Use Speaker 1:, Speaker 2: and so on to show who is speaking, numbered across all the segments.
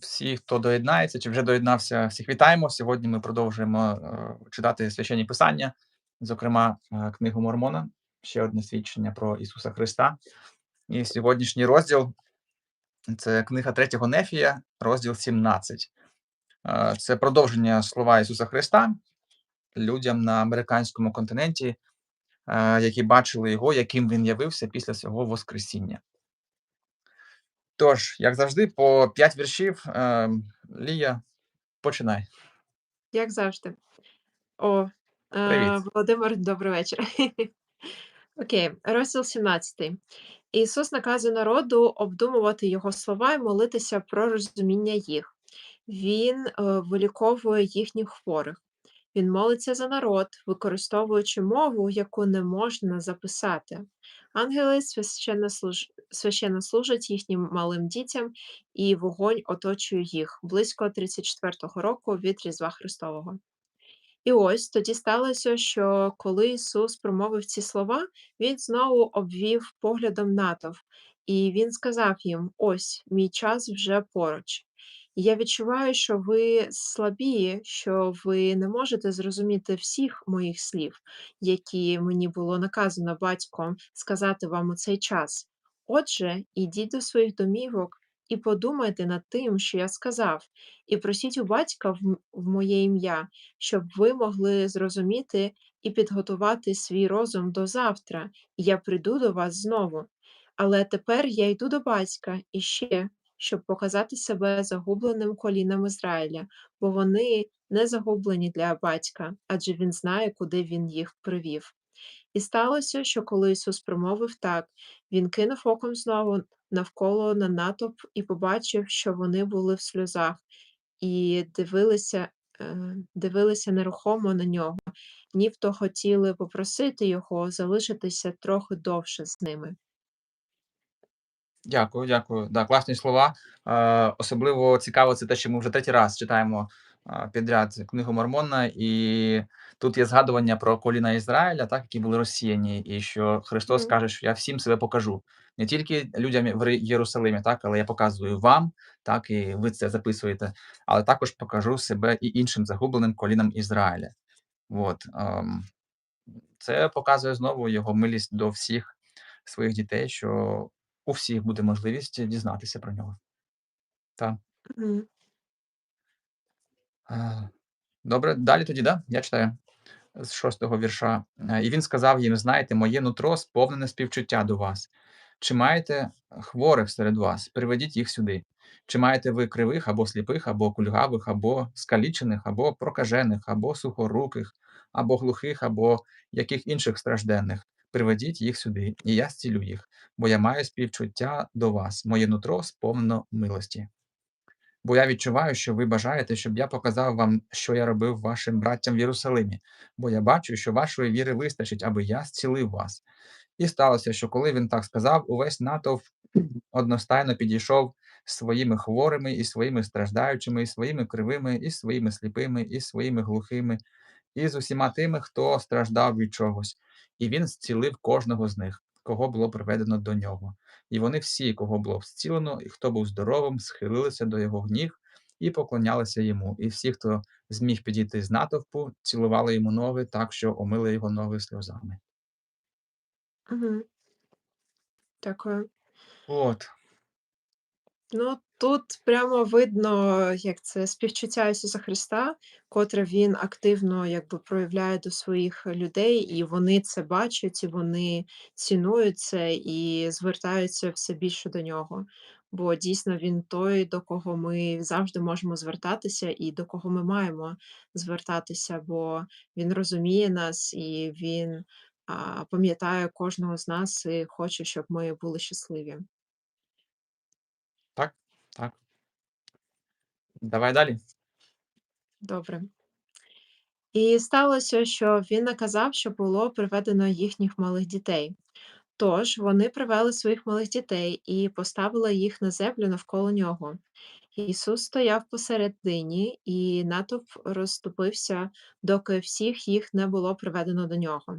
Speaker 1: всі, хто доєднається чи вже доєднався, всіх вітаємо. Сьогодні ми продовжуємо е, читати священні писання, зокрема, е, книгу Мормона, ще одне свідчення про Ісуса Христа. І сьогоднішній розділ це книга третього Нефія, розділ 17. Е, Це продовження слова Ісуса Христа людям на американському континенті, які бачили його, яким він явився після свого Воскресіння. Тож, як завжди, по 5 віршів. Е, Лія, починай.
Speaker 2: Як завжди. О, е,
Speaker 1: Привіт.
Speaker 2: Володимир, добрий вечір. Окей, розділ 17. Ісус наказує народу обдумувати його слова і молитися про розуміння їх. Він е, виліковує їхніх хворих. Він молиться за народ, використовуючи мову, яку не можна записати. Ангели священно, служ... священно служать їхнім малим дітям, і вогонь оточує їх близько 34-го року від Різдва Христового. І ось тоді сталося, що коли Ісус промовив ці слова, Він знову обвів поглядом натовп, і Він сказав їм: Ось мій час вже поруч. І я відчуваю, що ви слабі, що ви не можете зрозуміти всіх моїх слів, які мені було наказано батьком сказати вам у цей час. Отже, ідіть до своїх домівок і подумайте над тим, що я сказав, і просіть у батька в, в моє ім'я, щоб ви могли зрозуміти і підготувати свій розум до завтра, і я прийду до вас знову. Але тепер я йду до батька і ще, щоб показати себе загубленим колінам Ізраїля, бо вони не загублені для батька, адже він знає, куди він їх привів. І сталося, що коли Ісус промовив так, він кинув оком знову навколо на натовп і побачив, що вони були в сльозах, і дивилися, е, дивилися нерухомо на нього, нібто хотіли попросити його залишитися трохи довше з ними.
Speaker 1: Дякую, дякую. Да, класні слова. Е, особливо цікаво це те, що ми вже третій раз читаємо е, підряд книгу Мормона, і тут є згадування про коліна Ізраїля, так, які були розсіяні, і що Христос
Speaker 2: Мгм.
Speaker 1: каже, що я всім себе покажу. Не тільки людям в Єрусалимі, так, але я показую вам, так, і ви це записуєте, але також покажу себе і іншим загубленим колінам Ізраїля. От, ем, це показує знову його милість до всіх своїх дітей, що у всіх буде можливість дізнатися про нього. Так. Е, Добре, далі тоді, да? Я читаю з шостого вірша. Е, І він сказав їм: Знаєте, моє нутро сповнене співчуття до вас. Чи маєте хворих серед вас? Приведіть їх сюди. Чи маєте ви кривих або сліпих, або кульгавих, або скалічених, або прокажених, або сухоруких, або глухих, або яких інших стражденних? Приведіть їх сюди, і я зцілю їх, бо я маю співчуття до вас, моє нутро сповнено милості. Бо я відчуваю, що ви бажаєте, щоб я показав вам, що я робив вашим браттям в Єрусалимі, бо я бачу, що вашої віри вистачить, аби я зцілив вас. І сталося, що коли він так сказав, увесь натовп одностайно підійшов своїми хворими, і своїми страждаючими, і своїми кривими, і своїми сліпими, і своїми глухими, і з усіма тими, хто страждав від чогось, і він зцілив кожного з них, кого було приведено до нього. І вони всі, кого було вцілено, і хто був здоровим, схилилися до його гніг і поклонялися йому. І всі, хто зміг підійти з натовпу, цілували йому ноги так, що омили його ноги сльозами.
Speaker 2: Угу. Дякую.
Speaker 1: От,
Speaker 2: Ну, тут прямо видно, як це співчуття Ісуса Христа, котре Він активно якби проявляє до своїх людей, і вони це бачать, і вони цінують це і звертаються все більше до нього. Бо дійсно він той, до кого ми завжди можемо звертатися, і до кого ми маємо звертатися, бо він розуміє нас і він пам'ятає кожного з нас і хоче, щоб ми були щасливі.
Speaker 1: Так. Давай далі.
Speaker 2: Добре. І сталося, що він наказав, щоб було приведено їхніх малих дітей. Тож вони привели своїх малих дітей і поставили їх на землю навколо нього. Ісус стояв посередині, і натовп розступився, доки всіх їх не було приведено до нього.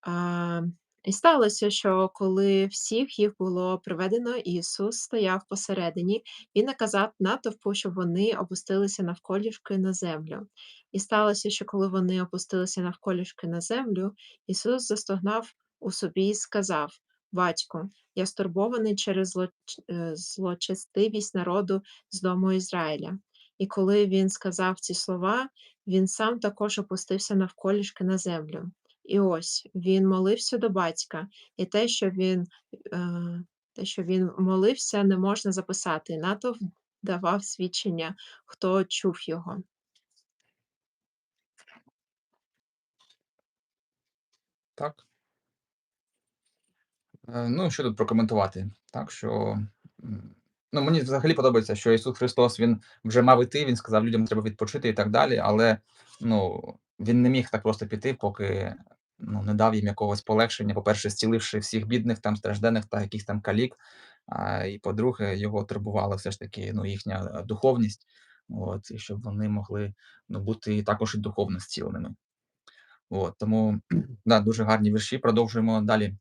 Speaker 2: А, І сталося, що коли всіх їх було приведено, Ісус стояв посередині і наказав натовпу, щоб вони опустилися навколішки на землю. І сталося, що коли вони опустилися навколішки на землю, Ісус застогнав у собі і сказав: Батько, я стурбований через злоч... е, злочестивість народу з дому Ізраїля. І коли він сказав ці слова, він сам також опустився навколішки на землю. І ось він молився до батька, і те, що він, е, те, що він молився, не можна записати. Натовп давав свідчення, хто чув його.
Speaker 1: Так. Е, ну, що тут прокоментувати? Так, що, ну, мені взагалі подобається, що Ісус Христос, Він вже мав іти, Він сказав людям, треба відпочити і так далі, але, ну, Він не міг так просто піти, поки, ну, не дав їм якогось полегшення. По-перше, зціливши всіх бідних, там, страждених та якихось там калік, а, і по-друге, його турбувала все ж таки, ну, їхня, е, духовність, от, і щоб вони могли, ну, бути також і духовно зціленими. От, тому, да, дуже гарні вірші. Продовжуємо далі.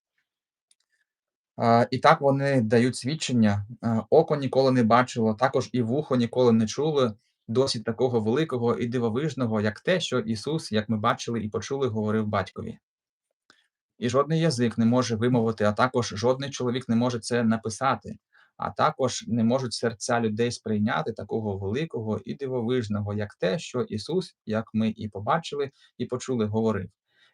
Speaker 1: А, і так вони дають свідчення. Око ніколи не бачило, також і вухо ніколи не чуло досить такого великого і дивовижного, як те, що Ісус, як ми бачили і почули, говорив батькові. І жодний язик не може вимовити, а також жодний чоловік не може це написати, а також не можуть серця людей сприйняти такого великого і дивовижного, як те, що Ісус, як ми і побачили, і почули, говорив.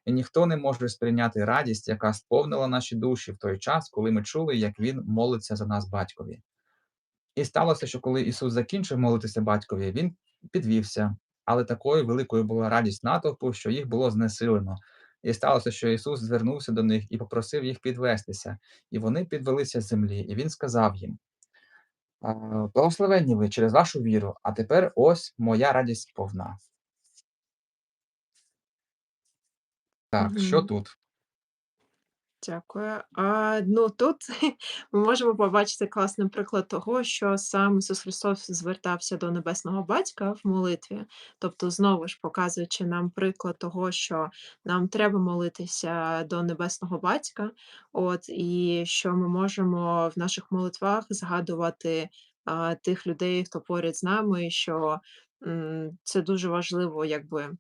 Speaker 1: І ніхто не може сприйняти радість, яка сповнила наші душі в той час, коли ми чули, як Він молиться за нас батькові. І сталося, що коли Ісус закінчив молитися батькові, Він підвівся, але такою великою була радість натовпу, що їх було знесилено. І сталося, що Ісус звернувся до них і попросив їх підвестися, і вони підвелися з землі, і Він сказав їм: «А, Благословенні ви через вашу віру, а тепер ось моя радість повна. Так, що тут?
Speaker 2: Дякую. А, ну, тут ми можемо побачити класний приклад того, що сам Ісус Христос звертався до Небесного Батька в молитві. Тобто, знову ж показуючи нам приклад того, що нам треба молитися до Небесного Батька, от, і що ми можемо в наших молитвах згадувати а, тих людей, хто поряд з нами, що м, це дуже важливо, якби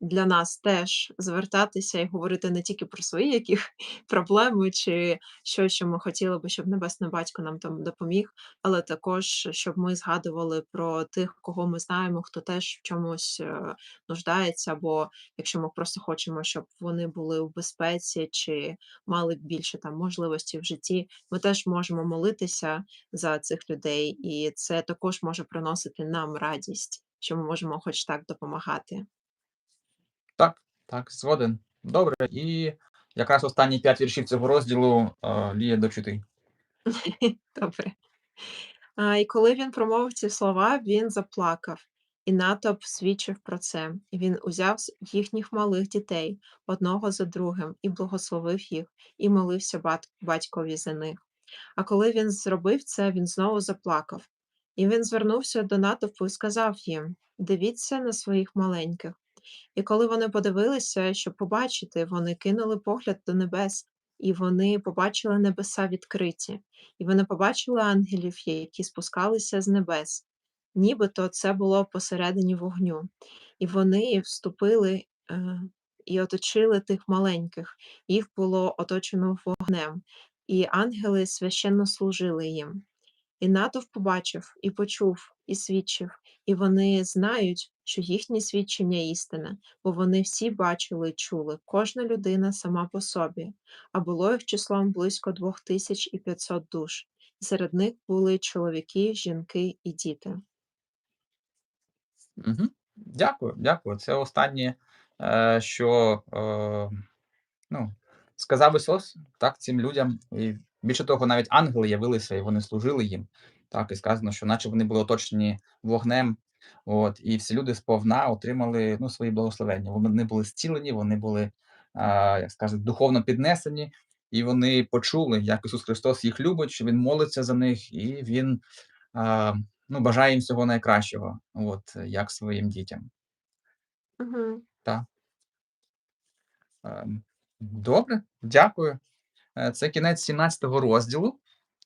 Speaker 2: для нас теж звертатися і говорити не тільки про свої які проблеми чи щось, що ми хотіли би, щоб Небесний Батько нам там допоміг, але також щоб ми згадували про тих, кого ми знаємо, хто теж в чомусь е, нуждається, або якщо ми просто хочемо, щоб вони були у безпеці чи мали більше там можливості в житті, ми теж можемо молитися за цих людей, і це також може приносити нам радість, що ми можемо хоч так допомагати.
Speaker 1: Так, так, згоден. Добре. І якраз останні 5 віршів цього розділу, е, Лія, дочитай.
Speaker 2: Добре. А, і коли він промовив ці слова, він заплакав, і натовп свідчив про це. І він узяв їхніх малих дітей одного за другим і благословив їх, і молився бат- батькові за них. А коли він зробив це, він знову заплакав. І він звернувся до натовпу і сказав їм: Дивіться на своїх маленьких. І коли вони подивилися, щоб побачити, вони кинули погляд до небес, і вони побачили небеса відкриті, і вони побачили ангелів, які спускалися з небес, нібито це було посередині вогню. І вони вступили е, і оточили тих маленьких, їх було оточено вогнем, і ангели священно служили їм. І натовп побачив, і почув, і свідчив, і вони знають, що їхнє свідчення істине, бо вони всі бачили і чули, кожна людина сама по собі, а було їх числом близько двох тисяч і п'ятсот душ, серед них були чоловіки, жінки і діти.
Speaker 1: Мгм. Дякую, дякую. Це останнє, е, що, е, ну, сказав Ісус, так, цим людям. І більше того, навіть ангели явилися, і вони служили їм. Так, і сказано, що наче вони були оточені вогнем, от, і всі люди сповна отримали, ну, свої благословення. Вони були зцілені, вони були, а, як скажуть, духовно піднесені, і вони почули, як Ісус Христос їх любить, що Він молиться за них, і Він, а, ну, бажає їм всього найкращого, от, як своїм дітям.
Speaker 2: Мгм.
Speaker 1: Так. Ем, Добре, дякую. Е, це кінець 17 розділу,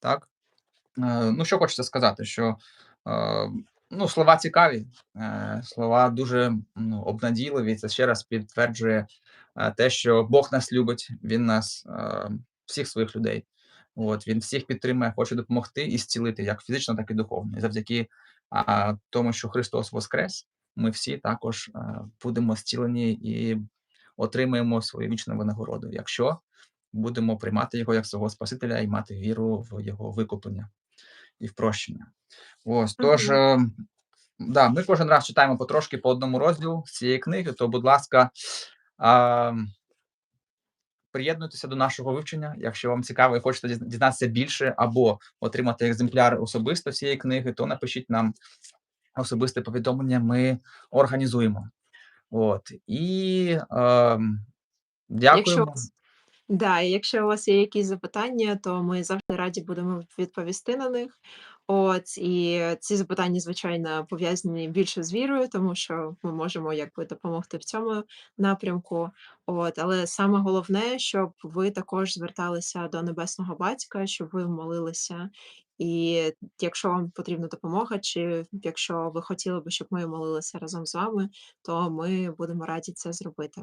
Speaker 1: так. Е, ну, що хочеться сказати, що, е, ну, слова цікаві, е, слова дуже, ну, обнадійливі. Це ще раз підтверджує, е, те, що Бог нас любить, Він нас, е, всіх своїх людей, от, Він всіх підтримує, хоче допомогти і зцілити як фізично, так і духовно. І завдяки, а, тому, що Христос воскрес, ми всі також, е, будемо зцілені і отримаємо свою вічну винагороду, якщо будемо приймати Його як свого Спасителя і мати віру в Його викуплення і в прощення. Ось, тож, е, да, ми кожен раз читаємо потрошки по одному розділу з цієї книги, то, будь ласка, ам приєднуйтеся до нашого вивчення. Якщо вам цікаво і хочете дізнатися більше або отримати екземпляр особисто цієї книги, то напишіть нам особисте повідомлення, ми організуємо. От, і, ем,
Speaker 2: Якщо
Speaker 1: дякуємо.
Speaker 2: вас да, і якщо у вас є якісь запитання, то ми завжди раді будемо відповісти на них. От, і ці запитання, звичайно, пов'язані більше з вірою, тому що ми можемо якби допомогти в цьому напрямку. От, але саме головне, щоб ви також зверталися до Небесного Батька, щоб ви молилися. І якщо вам потрібна допомога, чи якщо ви хотіли би, щоб ми молилися разом з вами, то ми будемо раді це зробити.